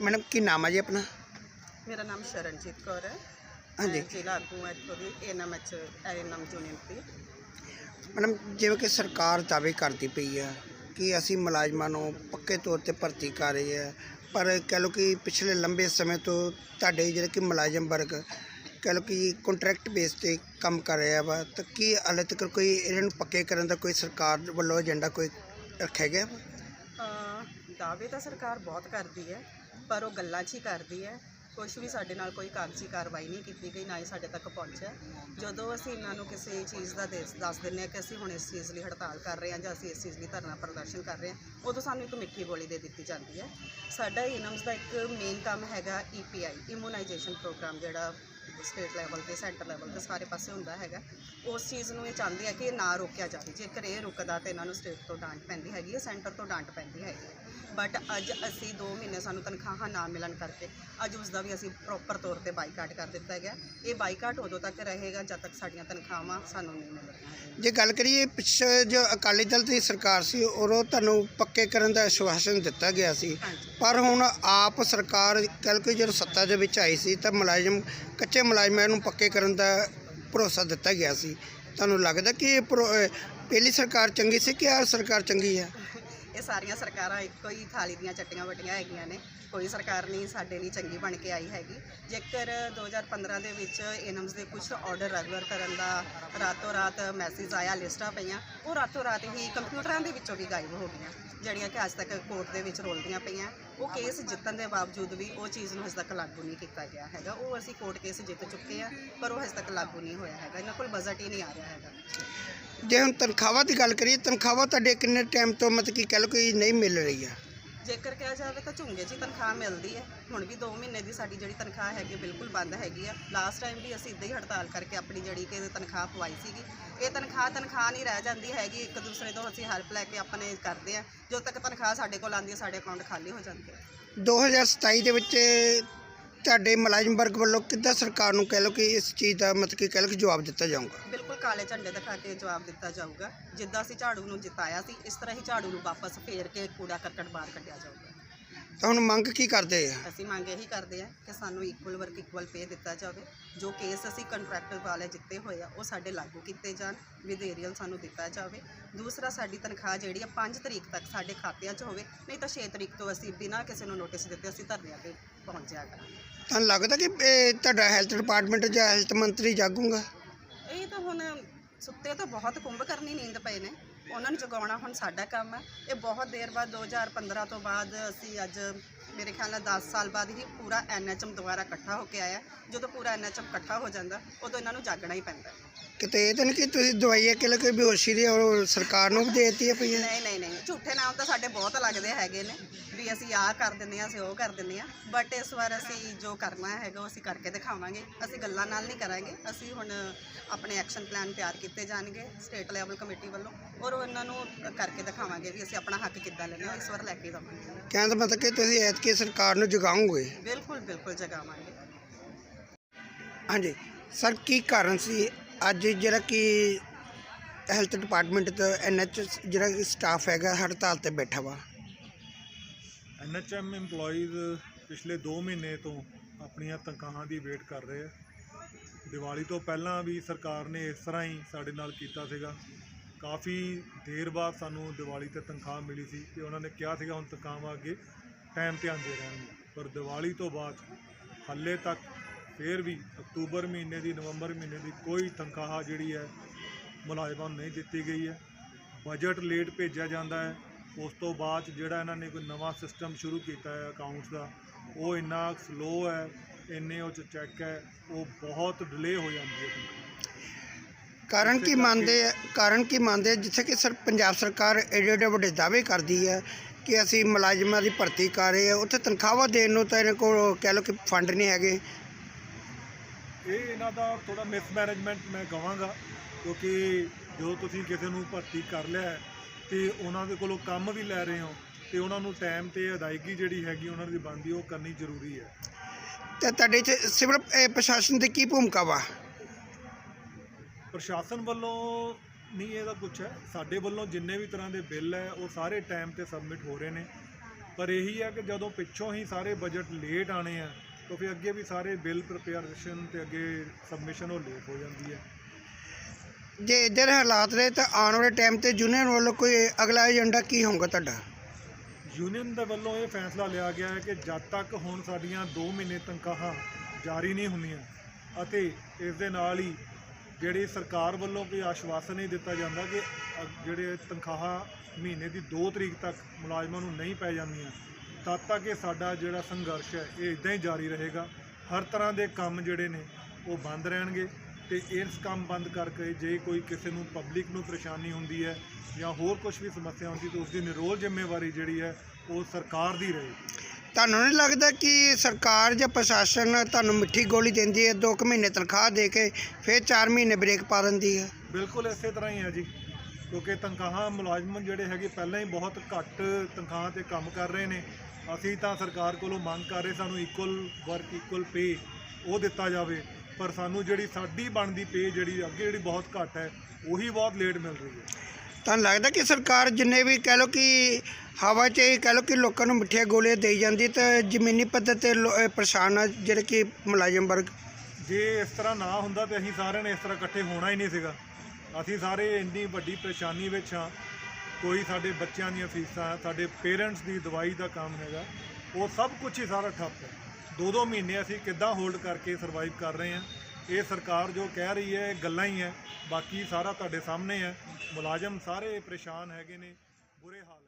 Madam ਕੀ ਨਾਮ ਹੈ ਜੀ ਆਪਣਾ? ਮੇਰਾ ਨਾਮ ਸ਼ਰਨਜੀਤ ਕੌਰ ਹੈ। ਹਾਂਜੀ। ਮੈਂ ਜ਼ਿਲ੍ਹਾ ਆਗੂ ਹਾਂ ਇੱਥੋਂ ਦੀ ਐਨਐਮਐਚ ਐਨਐਮ ਯੂਨੀਅਨ ਦੀ ਮੈਡਮ ਜਿਵੇਂ ਕਿ ਸਰਕਾਰ ਦਾਅਵੇ ਕਰਦੀ ਪਈ ਹੈ ਕਿ ਅਸੀਂ ਮੁਲਾਜ਼ਮਾਂ ਨੂੰ ਪੱਕੇ ਤੌਰ ਤੇ ਭਰਤੀ ਕਰ ਰਹੀ ਹੈ ਪਰ ਕਹਿ ਲਓ ਕਿ ਪਿਛਲੇ ਲੰਬੇ ਸਮੇਂ ਤੋਂ ਤੁਹਾਡੇ ਜਿਹੜੇ ਕਿ ਮੁਲਾਜ਼ਮ ਵਰਗ ਕਹਿ ਲਓ ਕਿ ਕੰਟਰੈਕਟ ਬੇਸ ਤੇ ਕੰਮ ਕਰ ਰਿਹਾ ਵਾ ਤਾਂ ਕੀ ਹਾਲੇ ਤੱਕ ਕੋਈ ਇਹਨਾਂ ਨੂੰ ਪੱਕੇ ਕਰਨ ਦਾ ਕੋਈ ਸਰਕਾਰ ਵੱਲੋਂ ਏਜੰਡਾ ਕੋਈ ਰੱਖਿਆ ਗਿਆ ਵਾ? ਅਹ ਦਾਅਵੇ ਤਾਂ ਸਰਕਾਰ ਬਹੁਤ ਕਰਦੀ ਹੈ ਪਰ ਉਹ ਗੱਲਾਂ 'ਚ ਹੀ ਕਰਦੀ ਹੈ। ਕੁਝ ਵੀ ਸਾਡੇ ਨਾਲ ਕੋਈ ਕਾਗਜ਼ੀ ਕਾਰਵਾਈ ਨਹੀਂ ਕੀਤੀ ਗਈ, ਨਾ ਹੀ ਸਾਡੇ ਤੱਕ ਪਹੁੰਚਿਆ। ਜਦੋਂ ਅਸੀਂ ਇਹਨਾਂ ਨੂੰ ਕਿਸੇ ਚੀਜ਼ ਦਾ ਦੇਸ ਦੱਸ ਦਿੰਦੇ ਹਾਂ ਕਿ ਅਸੀਂ ਹੁਣ ਇਸ ਚੀਜ਼ ਲਈ ਹੜਤਾਲ ਕਰ ਰਹੇ ਹਾਂ ਜਾਂ ਅਸੀਂ ਇਸ ਚੀਜ਼ ਲਈ ਧਰਨਾ ਪ੍ਰਦਰਸ਼ਨ ਕਰ ਰਹੇ ਹਾਂ, ਉਦੋਂ ਸਾਨੂੰ ਇੱਕ ਮਿੱਠੀ ਗੋਲੀ ਦੇ ਦਿੱਤੀ ਜਾਂਦੀ ਹੈ। ਸਾਡਾ ਇਨਮਸ ਦਾ ਇੱਕ ਮੇਨ ਕੰਮ ਹੈਗਾ E ਈਪੀਆਈ ਇਮੂਨਾਈਜੇਸ਼ਨ ਪ੍ਰੋਗਰਾਮ ਜਿਹੜਾ ਸਟੇਟ ਲੈਵਲ ਤੇ ਸੈਂਟਰ ਲੈਵਲ ਤੇ ਸਾਰੇ ਪਾਸੇ ਹੁੰਦਾ ਹੈਗਾ। ਉਸ ਚੀਜ਼ ਨੂੰ ਇਹ ਚਾਹੁੰਦੇ ਆ ਕਿ ਇਹ ਨਾ ਰੋਕਿਆ ਜਾਵੇ। ਜੇਕਰ ਇਹ ਰੁਕਦਾ ਤੇ ਇਹਨਾਂ ਨੂੰ ਸਟੇਟ ਤੋਂ ਡਾਂਟ ਪੈਂਦੀ ਹੈਗੀ ਹੈ ਸੈਂਟਰ ਤੋਂ ਡਾਂਟ ਪੈਂਦੀ ਹੈਗੀ ਹੈ। ਬਟ ਅੱਜ ਅਸੀਂ 2 ਮਹੀਨੇ ਸਾਨੂੰ ਤਨਖਾਹਾਂ ਨਾ ਮਿਲਣ ਕਰਕੇ ਅੱਜ ਉਸ ਦਾ ਵੀ ਅਸੀਂ ਪ੍ਰੋਪਰ ਤੌਰ ਤੇ ਬਾਈਕਾਟ ਕਰ ਦਿੱਤਾ ਗਿਆ। ਇਹ ਬਾਈਕਾਟ ਉਦੋਂ ਤੱਕ ਰਹੇਗਾ ਜਦ ਤੱਕ ਸਾਡੀਆਂ ਤਨਖਾਹਾਂ ਸਾਨੂੰ ਨਹੀਂ ਮਿਲ ਰਹੀਆਂ ਜੇ ਗੱਲ ਕਰੀਏ ਪਿੱਛੇ ਜੋ ਅਕਾਲੀ ਦਲ ਦੀ ਸਰਕਾਰ ਸੀ ਉਦੋਂ ਤੁਹਾਨੂੰ ਪੱਕੇ ਕਰਨ ਦਾ ਆਸ਼ਵਾਸਨ ਦਿੱਤਾ ਗਿਆ ਸੀ। ਪਰ ਹੁਣ ਆਪ ਸਰਕਾਰ ਕੱਲ ਕੋਈ ਜਦੋਂ ਸੱਤਾ ਦੇ ਵਿੱਚ ਆਈ ਸੀ ਤਾਂ ਮੁਲਾਜ਼ਮ ਕੱਚੇ ਮੁਲਾਜ਼ਮਾਂ ਨੂੰ ਪੱਕੇ ਕਰਨ ਦਾ ਭਰੋਸਾ ਦਿੱਤਾ ਗਿਆ ਸੀ। ਤੁਹਾਨੂੰ ਲੱਗਦਾ ਕਿ ਇਹ ਪਹਿਲੀ ਸਰਕਾਰ ਚੰਗੀ ਸੀ ਕਿ ਆਹ ਸਰਕਾਰ ਚੰਗੀ ਹੈ? ਇਹ ਸਾਰੀਆਂ ਸਰਕਾਰਾਂ ਇੱਕੋ ਹੀ ਥਾਲੀ ਦੀਆਂ ਚੱਟੀਆਂ ਵੱਟੀਆਂ ਹੈਗੀਆਂ ਨੇ। ਕੋਈ ਸਰਕਾਰ ਨਹੀਂ, ਸਾਡੇ ਲਈ ਚੰਗੀ ਬਣ ਕੇ ਆਈ ਹੈਗੀ। ਜੇਕਰ 2015 ਦੇ ਵਿੱਚ ਇਨਮਸ ਦੇ ਕੁਝ ਆਰਡਰ ਰੈਗੂਲਰ ਕਰਨ ਦਾ ਰਾਤੋਂ ਰਾਤ ਮੈਸੇਜ ਆਇਆ, ਲਿਸਟਾਂ ਪਈਆਂ, ਉਹ ਰਾਤੋਂ ਰਾਤ ਹੀ ਕੰਪਿਊਟਰਾਂ ਦੇ ਵਿੱਚੋਂ ਵੀ ਗਾਇਬ ਹੋ ਗਈਆਂ, ਜਿਹੜੀਆਂ ਕਿ ਅੱਜ ਤੱਕ ਕੋਰਟ ਦੇ ਵਿੱਚ ਰੋਲਦੀਆਂ ਪਈਆਂ। ਉਹ ਕੇਸ ਜਿੱਤਣ ਦੇ ਬਾਵਜੂਦ ਵੀ ਉਹ ਚੀਜ਼ ਨੂੰ ਹਜੇ ਤੱਕ ਲਾਗੂ ਨਹੀਂ ਕੀਤਾ ਗਿਆ ਹੈਗਾ। ਉਹ ਅਸੀਂ ਕੋਰਟ ਕੇਸ ਜਿੱਤ ਚੁੱਕੇ ਆ ਪਰ ਉਹ ਹਜੇ ਤੱਕ ਲਾਗੂ ਨਹੀਂ ਹੋਇਆ ਹੈਗਾ। ਇਹਨਾਂ ਕੋਲ ਬਜਟ ਹੀ ਨਹੀਂ ਆ ਰਿਹਾ ਹੈਗਾ। ਜੇ ਹੁਣ ਤਨਖਾਹਾਂ ਦੀ ਗੱਲ ਕਰੀਏ ਤਨਖਾਹਾਂ ਤੁਹਾਡੇ ਕਿੰਨੇ ਟਾਈਮ ਤੋਂ ਮਤਲਬ ਕਿ ਕਹਿ ਲਓ ਕਿ ਨਹੀਂ ਮਿਲ ਰਹੀ ਆ? ਜੇਕਰ ਕਿਹਾ ਜਾਵੇ ਤਾਂ ਝੁੰਗੇ 'ਚ ਹੀ ਤਨਖਾਹ ਮਿਲਦੀ ਹੈ। ਹੁਣ ਵੀ 2 ਮਹੀਨੇ ਦੀ ਸਾਡੀ ਜਿਹੜੀ ਤਨਖਾਹ ਹੈਗੀ ਬਿਲਕੁਲ ਬੰਦ ਹੈਗੀ ਆ। ਲਾਸਟ ਟਾਈਮ ਵੀ ਅਸੀਂ ਇਦਾਂ ਹੀ ਹੜਤਾਲ ਕਰਕੇ ਆਪਣੀ ਜਿਹੜੀ ਕਿ ਤਨਖਾਹ ਪਵਾਈ ਸੀਗੀ। ਇਹ ਤਨਖਾਹ ਤਨਖਾਹ ਨਹੀਂ ਰਹਿ ਜਾਂਦੀ ਹੈਗੀ ਇੱਕ ਦੂਸਰੇ ਤੋਂ ਅਸੀਂ ਹੈਲਪ ਲੈ ਕੇ ਆਪਣੇ ਕਰਦੇ ਆ। ਜਦੋਂ ਤੱਕ ਤਨਖਾਹ ਸਾਡੇ ਕੋਲ ਆਉਂਦੀ ਹੈ ਸਾਡੇ ਅਕਾਊਂਟ ਖਾਲੀ ਹੋ ਜਾਂਦੇ ਆ 2027 ਦੇ ਵਿੱਚ ਤੁਹਾਡੇ ਮੁਲਾਜ਼ਮ ਵਰਗ ਵੱਲੋਂ ਕਿੱਦਾਂ ਸਰਕਾਰ ਨੂੰ ਕਹਿ ਲਓ ਕਿ ਇਸ ਚੀਜ਼ ਦਾ ਮਤਲਬ ਕਿ ਕਹਿ ਲਓ ਕਿ ਜਵਾਬ ਦਿੱਤਾ ਜਾਊਗਾ? ਕਾਲੇ ਝੰਡੇ ਦਿਖਾ ਕੇ ਜਵਾਬ ਦਿੱਤਾ ਜਾਊਗਾ। ਜਿੱਦਾਂ ਅਸੀਂ ਝਾੜੂ ਨੂੰ ਜਿਤਾਇਆ ਸੀ ਇਸ ਤਰ੍ਹਾਂ ਹੀ ਝਾੜੂ ਨੂੰ ਵਾਪਸ ਫੇਰ ਕੇ ਕੂੜਾ ਕਰਕਟ ਬਾਹਰ ਕੱਢਿਆ ਜਾਊਗਾ। ਤਾਂ ਹੁਣ ਮੰਗ ਕੀ ਕਰਦੇ ਆ? ਅਸੀਂ ਮੰਗ ਇਹੀ ਕਰਦੇ ਆ ਕਿ ਸਾਨੂੰ ਇਕੁਅਲ ਵਰਕ ਇਕੁਅਲ ਪੇ ਦਿੱਤਾ ਜਾਵੇ। ਜੋ ਕੇਸ ਅਸੀਂ ਕੰਟਰੈਕਟਰ ਵਾਲੇ ਜਿੱਤੇ ਹੋਏ ਆ ਉਹ ਸਾਡੇ ਲਾਗੂ ਕੀਤੇ ਜਾਣ ਵਿਦ ਏਰੀਅਲ ਸਾਨੂੰ ਦਿੱਤਾ ਜਾਵੇ। ਦੂਸਰਾ ਸਾਡੀ ਤਨਖਾਹ ਜਿਹੜੀ ਆ 5 ਤਰੀਕ ਤੱਕ ਸਾਡੇ ਖਾਤਿਆਂ 'ਚ ਹੋਵੇ ਨਹੀਂ ਤਾਂ 6 ਤਰੀਕ ਤੋਂ ਅਸੀਂ ਬਿਨਾਂ ਕਿਸੇ ਨੂੰ ਨੋਟਿਸ ਦਿੱਤੇ ਅਸੀਂ ਧਰਨਿਆਂ ਤੇ ਪਹੁੰਚ ਜਾਇਆ ਕਰਾਂਗੇ। ਤੁਹਾਨੂੰ ਲੱਗਦਾ ਕਿ ਇਹ ਤੁਹਾਡਾ ਹੈਲਥ ਡਿਪਾਰਟਮੈਂਟ ਜਾਂ ਹੈਲਥ ਮੰਤਰੀ ਜਾਗੂਗਾ? ਇਹ ਤਾਂ ਹੁਣ ਸੁੱਤੇ ਤਾਂ ਬਹੁਤ ਕੁੰਭ ਕਰਨੀ ਨੀਂਦ ਪਏ ਨੇ। ਉਹਨਾਂ ਨੂੰ ਜਗਾਉਣਾ ਹੁਣ ਸਾਡਾ ਕੰਮ ਹੈ। ਇਹ ਬਹੁਤ ਦੇਰ ਬਾਅਦ 2015 ਤੋਂ ਬਾਅਦ ਅਸੀਂ ਅੱਜ ਮੇਰੇ ਖਿਆਲ ਨਾਲ 10 ਸਾਲ ਬਾਅਦ ਹੀ ਪੂਰਾ ਐਨਐਚਐਮ ਦੁਬਾਰਾ ਇਕੱਠਾ ਹੋ ਕੇ ਆਇਆ। ਜਦੋਂ ਪੂਰਾ ਐਨਐਚਐਮ ਇਕੱਠਾ ਹੋ ਜਾਂਦਾ ਉਦੋਂ ਇਹਨਾਂ ਨੂੰ ਜਾਗਣਾ ਹੀ ਪੈਂਦਾ। ਕਿਤੇ ਇਹ ਤਾਂ ਨਹੀਂ ਕਿ ਤੁਸੀਂ ਦਵਾਈਆਂ ਕਿ ਲੋ ਕੋਈ ਬੇਹੋਸ਼ੀ ਦੀ ਔਰ ਸਰਕਾਰ ਨੂੰ ਵੀ ਦੇ ਦਿੱਤੀ ਹੈ ਪਈ ਨਹੀਂ ਨਹੀਂ ਨਹੀਂ। ਝੂਠੇ ਨਾਮ ਤਾਂ ਸਾਡੇ ਬਹੁਤ ਲੱਗਦੇ ਹੈਗੇ ਨੇ। ਵੀ ਅਸੀਂ ਆਹ ਕਰ ਦਿੰਦੇ ਹਾਂ ਅਸੀਂ ਉਹ ਕਰ ਦਿੰਦੇ ਹਾਂ। ਬਟ ਇਸ ਵਾਰ ਅਸੀਂ ਜੋ ਕਰਨਾ ਹੈਗਾ ਉਹ ਅਸੀਂ ਕਰਕੇ ਦਿਖਾਵਾਂਗੇ। ਅਸੀਂ ਗੱਲਾਂ ਨਾਲ ਨਹੀਂ ਕਰਾਂਗੇ। ਅਸੀਂ ਹੁਣ ਆਪਣੇ ਐਕਸ਼ਨ ਪਲਾਨ ਤਿਆਰ ਕੀਤੇ ਜਾਣਗੇ ਸਟੇਟ ਲੈਵਲ ਕਮੇਟੀ ਵੱਲੋਂ। ਔਰ ਉਹਨਾਂ ਨੂੰ ਕਰਕੇ ਦਿਖਾਵਾਂਗੇ ਵੀ ਅਸੀਂ ਆਪਣਾ ਹੱਕ ਕਿੱਦਾਂ ਲੈਣਾ ਇਸ ਵਾਰ ਲੈ ਕੇ ਜਾਵਾਂਗੇ। ਕਹਿਣ ਦਾ ਮਤਲਬ ਕਿ ਤੁਸੀਂ ਐਤਕੀ ਸਰਕਾਰ ਨੂੰ ਜਗਾਉਂਗੇ ਬਿਲਕੁਲ ਬਿਲਕੁਲ ਜਗਾਵਾਂਗੇ। ਹਾਂਜੀ। ਸਰ ਕੀ ਕਾਰਨ ਸੀ? ਅੱਜ ਜਿਹੜਾ ਕਿ ਹੈਲਥ ਡਿਪਾਰਟਮੈਂਟ ਤੇ ਐਨਐਚ ਜਿਹੜਾ ਸਟਾਫ ਹੈਗਾ ਹੜਤਾਲ ਤੇ ਬੈਠਾ ਵਾ। ਐਨਐਚਐਮ EMPLOYEES ਪਿਛਲੇ 2 ਮਹੀਨੇ ਤੋਂ ਆਪਣੀਆਂ ਤਨਖਾਹਾਂ ਦੀ ਵੇਟ ਕਰ ਰਹੇ ਆ। ਦੀਵਾਲੀ ਤੋਂ ਪਹਿਲਾਂ ਵੀ ਸਰਕਾਰ ਨੇ ਇਸ ਤਰ੍ਹਾਂ ਹੀ ਸਾਡੇ ਨਾਲ ਕੀਤਾ ਸੀਗਾ। ਕਾਫੀ ਦੇਰ ਬਾਅਦ ਸਾਨੂੰ ਦੀਵਾਲੀ ਤੇ ਤਨਖਾਹ ਮਿਲੀ ਸੀ ਤੇ ਉਹਨਾਂ ਨੇ ਕਿਹਾ ਸੀਗਾ ਹੁਣ ਤਨਖਾਹਾਂ ਅੱਗੇ ਟਾਈਮ ਤੇ ਆਉਂਦੇ ਰਹਿਣਗੇ ਪਰ ਦੀਵਾਲੀ ਤੋਂ ਬਾਅਦ ਹਾਲੇ ਤੱਕ ਫੇਰ ਵੀ ਅਕਤੂਬਰ ਮਹੀਨੇ ਦੀ, ਨਵੰਬਰ ਮਹੀਨੇ ਦੀ ਕੋਈ ਤਨਖਾਹ ਜਿਹੜੀ ਹੈ ਮੁਲਾਜ਼ਮਾਂ ਨੂੰ ਨਹੀਂ ਦਿੱਤੀ ਗਈ ਹੈ। ਬਜਟ ਲੇਟ ਭੇਜਿਆ ਜਾਂਦਾ ਹੈ। ਉਸ ਤੋਂ ਬਾਅਦ 'ਚ ਜਿਹੜਾ ਇਹਨਾਂ ਨੇ ਕੋਈ ਨਵਾਂ ਸਿਸਟਮ ਸ਼ੁਰੂ ਕੀਤਾ ਹੈ ਅਕਾਊਂਟਸ ਦਾ ਉਹ ਇੰਨਾ ਸਲੋ ਹੈ ਇੰਨੇ ਉਹ 'ਚ ਚੈੱਕ ਹੈ ਉਹ ਬਹੁਤ ਡਿਲੇ ਹੋ ਜਾਂਦੀ ਹੈ ਕਾਰਨ ਕੀ ਮੰਨਦੇ ਆ? ਕਾਰਨ ਕੀ ਮੰਨਦੇ ਆ? ਜਿੱਥੇ ਕਿ ਸਰ ਪੰਜਾਬ ਸਰਕਾਰ ਏਡੇ ਏਡੇ ਵੱਡੇ ਦਾਅਵੇ ਕਰਦੀ ਹੈ ਕਿ ਅਸੀਂ ਮੁਲਾਜ਼ਮਾਂ ਦੀ ਭਰਤੀ ਕਰ ਰਹੇ ਆ ਉੱਥੇ ਤਨਖਾਹਾਂ ਦੇਣ ਨੂੰ ਤਾਂ ਇਹਨਾਂ ਕੋਲ ਕਹਿ ਲਓ ਕਿ ਫੰਡ ਨਹੀਂ ਹੈਗੇ। ਇਹ ਇਹਨਾਂ ਦਾ ਥੋੜਾ ਮਿਸਮੈਨੇਜਮੈਂਟ ਮੈਂ ਕਹਾਂਗਾ ਕਿਉਂਕਿ ਜੋ ਤੁਸੀਂ ਕਿਸੇ ਨੂੰ ਭਰਤੀ ਕਰ ਲਿਆ ਹੈ ਤੇ ਉਹਨਾਂ ਦੇ ਕੋਲੋਂ ਕੰਮ ਵੀ ਲੈ ਰਹੇ ਹੋ ਤੇ ਉਹਨਾਂ ਨੂੰ ਟਾਈਮ ਤੇ ਅਦਾਇਗੀ ਜਿਹੜੀ ਹੈਗੀ ਉਹਨਾਂ ਦੀ ਬਣਦੀ ਉਹ ਕਰਨੀ ਜ਼ਰੂਰੀ ਹੈ। ਤੇ ਤੁਹਾਡੇ ਇੱਥੇ ਸਿਵਲ ਅਹ, ਪ੍ਰਸ਼ਾਸਨ ਦੀ ਕੀ ਭੂਮਿਕਾ ਵਾ? ਪ੍ਰਸ਼ਾਸਨ ਵੱਲੋਂ ਨਹੀਂ ਇਹਦਾ ਕੁਛ ਹੈ। ਸਾਡੇ ਵੱਲੋਂ ਜਿੰਨੇ ਵੀ ਤਰ੍ਹਾਂ ਦੇ ਬਿੱਲ ਹੈ ਉਹ ਸਾਰੇ ਟਾਈਮ ਤੇ ਸਬਮਿਟ ਹੋ ਰਹੇ ਨੇ। ਪਰ ਇਹੀ ਹੈ ਕਿ ਜਦੋਂ ਪਿੱਛੋਂ ਹੀ ਸਾਰੇ ਬਜਟ ਲੇਟ ਆਣੇ ਆ ਤਾਂ ਫਿਰ ਅੱਗੇ ਵੀ ਸਾਰੇ ਬਿੱਲ ਪ੍ਰਿਪੇਅਰੇਸ਼ਨ ਤੇ ਅੱਗੇ ਸਬਮਿਸ਼ਨ ਉਹ ਲੇਟ ਹੋ ਜਾਂਦੀ ਹੈ। ਜੇ ਇੱਧਰ ਹਾਲਾਤ ਰਹੇ ਤਾਂ ਆਉਣ ਵਾਲੇ ਟਾਈਮ ਤੇ ਯੂਨੀਅਨ ਵੱਲੋਂ ਕੋਈ ਅਗਲਾ ਏਜੰਡਾ ਕੀ ਹੋਊਗਾ ਤੁਹਾਡਾ? ਯੂਨੀਅਨ ਦੇ ਵੱਲੋਂ ਇਹ ਫੈਸਲਾ ਲਿਆ ਗਿਆ ਹੈ ਕਿ ਜਦ ਤੱਕ ਹੁਣ ਸਾਡੀਆਂ 2 ਮਹੀਨੇ ਤਨਖਾਹਾਂ ਜਾਰੀ ਨਹੀਂ ਹੁੰਦੀਆਂ ਅਤੇ ਇਸ ਦੇ ਨਾਲ ਹੀ ਜਿਹੜੀ ਸਰਕਾਰ ਵੱਲੋਂ ਕੋਈ ਆਸ਼ਵਾਸਨ ਨਹੀਂ ਦਿੱਤਾ ਜਾਂਦਾ ਕਿ ਜਿਹੜੇ ਤਨਖਾਹਾਂ ਮਹੀਨੇ ਦੀ 2 ਤਰੀਕ ਤੱਕ ਮੁਲਾਜ਼ਮਾਂ ਨੂੰ ਨਹੀਂ ਪੈ ਜਾਂਦੀਆਂ, ਤਦ ਤੱਕ ਇਹ ਸਾਡਾ ਜਿਹੜਾ ਸੰਘਰਸ਼ ਹੈ, ਇਹ ਇਦਾਂ ਹੀ ਜਾਰੀ ਰਹੇਗਾ। ਹਰ ਤਰ੍ਹਾਂ ਦੇ ਕੰਮ ਜਿਹੜੇ ਨੇ, ਉਹ ਬੰਦ ਰਹਿਣਗੇ। ਤੇ ਇਸ ਕੰਮ ਬੰਦ ਕਰਕੇ ਜੇ ਕੋਈ ਕਿਸੇ ਨੂੰ ਪਬਲਿਕ ਨੂੰ ਪਰੇਸ਼ਾਨੀ ਹੁੰਦੀ ਹੈ ਜਾਂ ਹੋਰ ਕੁਝ ਵੀ ਸਮੱਸਿਆ ਹੁੰਦੀ ਤਾਂ ਉਸ ਦੀ ਨਿਰੋਲ ਜ਼ਿੰਮੇਵਾਰੀ ਜਿਹੜੀ ਹੈ ਉਹ ਸਰਕਾਰ ਦੀ ਰਹੇਗੀ। ਤੁਹਾਨੂੰ ਨਹੀਂ ਲੱਗਦਾ ਕਿ ਸਰਕਾਰ ਜਾਂ ਪ੍ਰਸ਼ਾਸਨ ਤੁਹਾਨੂੰ ਮਿੱਠੀ ਗੋਲੀ ਦਿੰਦੀ ਹੈ 2 ਮਹੀਨੇ ਤਨਖਾਹ ਦੇ ਕੇ ਫਿਰ 4 ਮਹੀਨੇ ਬ੍ਰੇਕ ਪਾ ਦਿੰਦੀ ਹੈ? ਬਿਲਕੁਲ ਇਸੇ ਤਰ੍ਹਾਂ ਹੀ ਹੈ ਜੀ ਕਿਉਂਕਿ ਤਨਖਾਹਾਂ ਮੁਲਾਜ਼ਮ ਜਿਹੜੇ ਹੈਗੇ ਪਹਿਲਾਂ ਹੀ ਬਹੁਤ ਘੱਟ ਤਨਖਾਹਾਂ ਤੇ ਕੰਮ ਕਰ ਰਹੇ ਨੇ। ਅਸੀਂ ਤਾਂ ਸਰਕਾਰ ਕੋਲੋਂ ਮੰਗ ਕਰ ਰਹੇ ਸਾਨੂੰ ਇਕੁਅਲ ਵਰਕ ਇਕੁਅਲ ਪੇ ਉਹ ਦਿੱਤਾ ਜਾਵੇ। ਪਰ ਸਾਨੂੰ ਜਿਹੜੀ ਸਾਡੀ ਬਣਦੀ ਪੇ ਜਿਹੜੀ ਅੱਗੇ ਜਿਹੜੀ ਬਹੁਤ ਘੱਟ ਹੈ ਉਹੀ ਬਹੁਤ ਲੇਟ ਮਿਲ ਰਹੀ ਹੈ। ਤੁਹਾਨੂੰ ਲੱਗਦਾ ਕਿ ਸਰਕਾਰ ਜਿੰਨੇ ਵੀ ਕਹਿ ਲਓ ਕਿ ਹਵਾ 'ਚ ਹੀ ਕਹਿ ਲਓ ਕਿ ਲੋਕਾਂ ਨੂੰ ਮਿੱਠੀਆਂ ਗੋਲੀਆਂ ਦੇਈ ਜਾਂਦੀ ਤਾਂ ਜ਼ਮੀਨੀ ਪੱਧਰ ਤੇ ਲੋ- ਪਰੇਸ਼ਾਨ ਆ ਜਿਹੜੇ ਕਿ ਮੁਲਾਜ਼ਮ ਵਰਗ? ਜੇ ਇਸ ਤਰ੍ਹਾਂ ਨਾ ਹੁੰਦਾ ਤੇ ਅਸੀਂ ਸਾਰਿਆਂ ਨੇ ਇਸ ਤਰ੍ਹਾਂ ਇਕੱਠੇ ਹੋਣਾ ਹੀ ਨਹੀਂ ਸੀਗਾ। ਅਸੀਂ ਸਾਰੇ ਇੰਨੀ ਵੱਡੀ ਪਰੇਸ਼ਾਨੀ ਵਿੱਚ ਹਾਂ। ਕੋਈ ਸਾਡੇ ਬੱਚਿਆਂ ਦੀਆਂ ਫੀਸਾਂ ਸਾਡੇ ਪੇਰੈਂਟਸ ਦੀ ਦਵਾਈ ਦਾ ਕੰਮ ਹੈਗਾ ਉਹ ਸਭ ਕੁਝ ਹੀ ਸਾਰਾ ਠੱਪ ਹੈ। ਦੋ ਦੋ ਮਹੀਨੇ ਅਸੀਂ ਕਿੱਦਾਂ ਹੋਲਡ ਕਰਕੇ ਸਰਵਾਈਵ ਕਰ ਰਹੇ ਹਾਂ, ਇਹ ਸਰਕਾਰ ਜੋ ਕਹਿ ਰਹੀ ਹੈ, ਇਹ ਗੱਲਾਂ ਹੀ ਹੈ। ਬਾਕੀ ਸਾਰਾ ਤੁਹਾਡੇ ਸਾਹਮਣੇ ਹੈ। ਮੁਲਾਜ਼ਮ ਸਾਰੇ ਪਰੇਸ਼ਾਨ ਹੈਗੇ ਨੇ, ਬੁਰੇ ਹਾਲ